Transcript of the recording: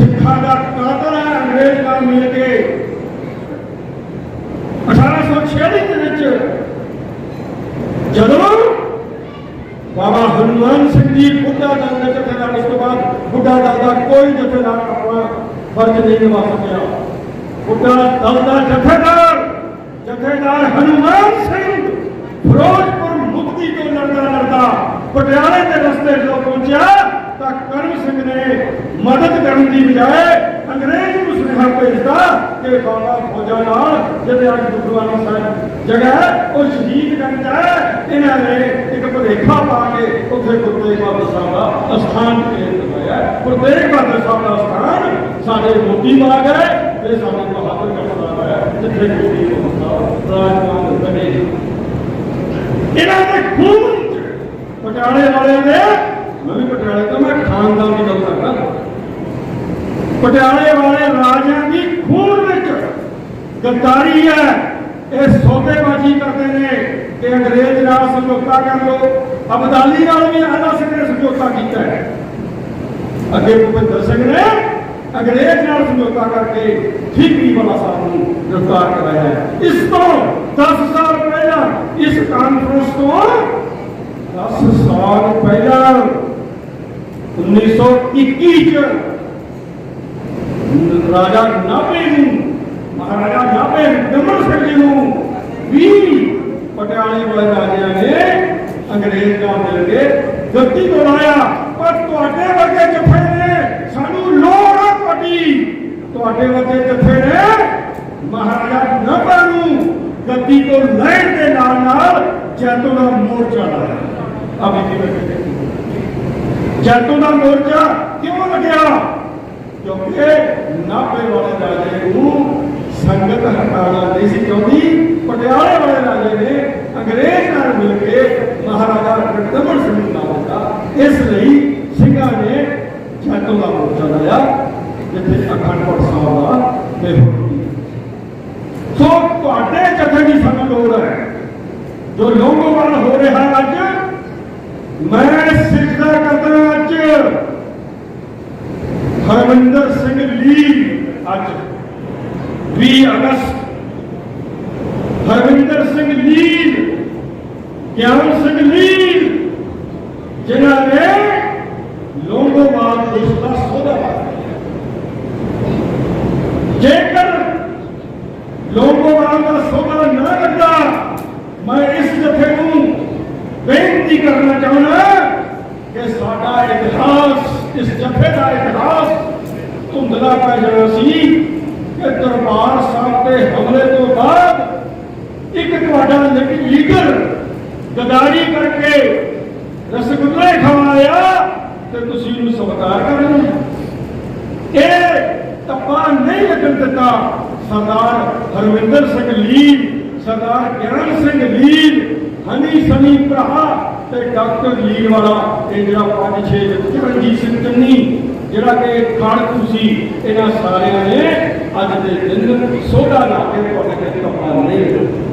ਸਿੱਖਾਂ ਦਾ ਕਾਤਲ ਹੈ ਅੰਗਰੇਜ਼ ਨਾਲ ਮਿਲ ਕੇ 1846 ਦੇ ਵਿੱਚ ਜਦੋਂ ਬਾਬਾ ਹਨੂਮਾਨ ਸਿੰਘ ਜੀ ਬੁੱਢਾ ਦਲ ਦੇ ਜਥੇਦਾਰ ਉਸ ਤੋਂ ਬਾਅਦ ਬੁੱਢਾ ਦਲ ਦਾ ਕੋਈ ਜਥੇਦਾਰ ਆਪਣਾ ਫਰਜ਼ ਨਹੀਂ ਨਿਭਾ ਸਕਿਆ। ਬੁੱਢਾ ਦਲ ਦਾ ਜਥੇਦਾਰ ਜਥੇਦਾਰ ਹਨੂਮਾਨ ਸਿੰਘ ਫਿਰੋਜ਼ਪੁਰ ਮੁਕਤੀ ਤੋਂ ਲੜਦਾ ਲੜਦਾ, ਪਟਿਆਲੇ ਦੇ ਰਸਤੇ ਜਦੋਂ ਪਹੁੰਚਿਆ ਤਾਂ ਕਰਮ ਸਿੰਘ ਨੇ ਮਦਦ ਦੀ ਬਜਾਏ ਅੰਗਰੇਜ਼ ਨੂੰ ਸੁਨੇਹਾ ਭੇਜਦਾ ਕਿ ਬਾਬਾ ਫੌਜਾਂ ਨਾਲ ਜਿਹਦੇ ਅੱਜ ਗੁਰਦੁਆਰਾ ਸਾਹਿਬ ਜਗ੍ਹਾ ਉਹ ਸ਼ਹੀਦ ਗੰਜ ਇਹਨਾਂ ਨੇ ਇੱਕ ਭਲੇਖਾ ਪਾ ਕੇ ਉੱਥੇ ਗੁਰੂ ਤੇਗ ਬਹਾਦਰ ਸਾਹਿਬ ਦਾ ਅਸਥਾਨ ਕੇਂਦਰ ਹੋਇਆ ਗੁਰੂ ਸਾਹਿਬ ਦਾ ਅਸਥਾਨ ਸਾਡੇ ਮੋਤੀ ਬਾਗ ਹੈ ਇਹ ਸਾਡੇ ਬਹਾਦਰ ਕਰਦਾ ਹੈ, ਜਿੱਥੇ ਗੁਰੂ ਸਾਹਿਬ ਰਾਜਮਾਨ ਬਣੇ। ਇਹਨਾਂ ਦੇ ਖੂਨ ਪਟਿਆਲੇ ਵਾਲੇ ਨੇ, ਮੈਂ ਵੀ ਪਟਿਆਲੇ ਤੋਂ, ਮੈਂ ਖਾਨਦਾਨ ਦੀ ਗੱਲ ਕਰਦਾ। ਪਟਿਆਲੇ ਵਾਲੇ ਰਾਜਿਆਂ ਦੀ ਖੂਨ ਵਿੱਚ ਗੱਦਾਰੀ ਹੈ। ਇਹ ਸੌਦੇਬਾਜ਼ੀ ਕਰਦੇ ਨੇ ਕਿ ਅੰਗਰੇਜ਼ ਨਾਲ ਸਮਝੌਤਾ ਕਰ ਲਓ। ਅਬਦਾਲੀ ਨਾਲ ਵੀ ਆਲਾ ਸਿੰਘ ਨੇ ਸਮਝੌਤਾ ਕੀਤਾ ਹੈ। ਅੱਗੇ ਭੁਪਿੰਦਰ ਸਿੰਘ ਨੇ ਅੰਗਰੇਜ਼ ਨਾਲ ਸਮਝੌਤਾ ਕਰਕੇ ਠੀਕਰੀ ਵਾਲਾ ਸਾਹਿਬ ਨੂੰ ਗ੍ਰਿਫਤਾਰ ਕਰਾਇਆ ਇਸ ਤੋਂ 10 ਸਾਲ ਪਹਿਲਾਂ, ਇਸ ਕਾਨਫਰੰਸ ਤੋਂ 10 ਸਾਲ ਪਹਿਲਾਂ 1921 ਚ ਰਾਜਾ ਨਾਭੇ ਨੂੰ, ਮਹਾਰਾਜਾ ਨਾਭੇ ਦਮਨ ਸਿੰਘ ਜੀ ਨੂੰ ਵੀ ਪਟਿਆਲੇ ਵਾਲੇ ਰਾਜਿਆਂ ਨੇ ਅੰਗਰੇਜ਼ ਨਾਲ ਮਿਲ ਕੇ ਗੱਦੀ ਤੋਂ ਪਰ ਤੁਹਾਡੇ ਵਰਗੇ ਜੱਥੇ ਨੇ, ਸਾਨੂੰ ਲੋੜ ਆ ਤੁਹਾਡੀ। ਤੁਹਾਡੇ ਵਰਗੇ ਜੱਥੇ ਨੇ ਮਹਾਰਾਜਾ ਨਾਭਾ ਨੂੰ ਗੱਦੀ ਤੋਂ ਲੈਣ ਦੇ ਨਾਲ ਨਾਲ ਜੈਤੋ ਦਾ ਮੋਰਚਾ ਲਾਇਆ। ਆ ਬੀਬੀ ਜੈਤੋ ਦਾ ਮੋਰਚਾ ਕਿਉਂ ਲੱਗਿਆ? ਕਿਉਂਕਿ ਨਾਭੇ ਵਾਲੇ ਰਾਜੇ ਨੂੰ ਸੰਗਤ ਹਟਾਉਣਾ ਨਹੀਂ ਸੀ ਚਾਹੁੰਦੀ ਪਟਿਆਲੇ ਵਾਲੇ ਰਾਜੇ ਨੇ ਅੰਗਰੇਜ਼ ਨਾਲ ਮਿਲ ਕੇ ਮਹਾਰਾਜਾ ਰਣਦਮਨ ਸਿੰਘ ਨੂੰ ਨਾਲ ਇਸ ਲਈ ਸਿੰਘਾਂ ਨੇ ਜੈਤੋ ਦਾ ਮੋਰਚਾ ਲਾਇਆ, ਜਿੱਥੇ ਅਖੰਡ ਪਾਠ ਸਾਹਿਬ ਦਾ ਬੇਹੋਦੀ ਸੋ ਤੁਹਾਡੇ ਜਥੇ ਦੀ ਸਾਨੂੰ ਲੋੜ ਹੈ। ਜੋ ਲੋਗੋਵਾਲ ਹੋ ਰਿਹਾ ਅੱਜ, ਮੈਂ ਸਿੱਖਦਾ ਕਰਦਾ ਅੱਜ। ਹਰਮਿੰਦਰ ਸਿੰਘ ਲੀ ਅੱਜ 20 ਅਗਸਤ ਹਰਮਿੰਦਰ ਸਿੰਘ ਲੀ ਗਿਆਨ ਸਿੰਘ ਲੀ ਜਿਨ੍ਹਾਂ ਨੇ ਲੋਗੋਵਾਲ ਦੇਸ਼ ਦਾ ਸੋਧਾ ਜੇਕਰ ਲੋਗੋਵਾਲ ਦਾ ਸੋਧਾ ਨਾ ਕਰਦਾ ਮੈਂ ਇਸ ਜਥੇ ਨੂੰ ਬੇਨਤੀ ਕਰਨਾ ਚਾਹੁੰਦਾ ਕਿ ਸਾਡਾ ਇਤਿਹਾਸ ਇਸ ਜਥੇ ਦਾ ਇਤਿਹਾਸ ਧੁੰਦਲਾ ਪੈ ਜਾਣਾ ਸੀ ਕਿ ਦਰਬਾਰ ਸਾਹਿਬ ਦੇ ਹਮਲੇ ਤੋਂ ਬਾਅਦ ਇੱਕ ਤੁਹਾਡਾ ਲੀਡਰ ਗਦਾਰੀ ਕਰਕੇ ਰਸਗੁੱਲੇ ਖਵਾਇਆ ਤੇ ਤੁਸੀਂ ਉਹਨੂੰ ਸਵਾਰ ਕਰ ਇਹ ਤੱਪਾ ਨਹੀਂ ਲੱਗਣ ਦਿੱਤਾ ਸਰਦਾਰ ਹਰਵਿੰਦਰ ਸਿੰਘ ਲੀਲ, ਸਰਦਾਰ ਕਿਰਨ ਸਿੰਘ ਲੀਲ, ਹਨੀ ਸਨੀ ਭਰਾ ਤੇ ਡਾਕਟਰ ਲੀਲ ਵਾਲਾ ਇਹ ਜਿਹੜਾ ਪੰਜ ਛੇ ਚਰਨਜੀਤ ਸਿੰਘ ਚੰਨੀ, ਜਿਹੜਾ ਕਿ ਖਾੜਕੂ ਸੀ, ਇਹਨਾਂ ਸਾਰਿਆਂ ਨੇ ਅੱਜ ਦੇ ਦਿਨ ਸੋਧਾ ਲਾ ਕੇ ਤੁਹਾਡੇ ਤੇ ਤੱਪਾ ਨਹੀਂ ਲੱਗਿਆ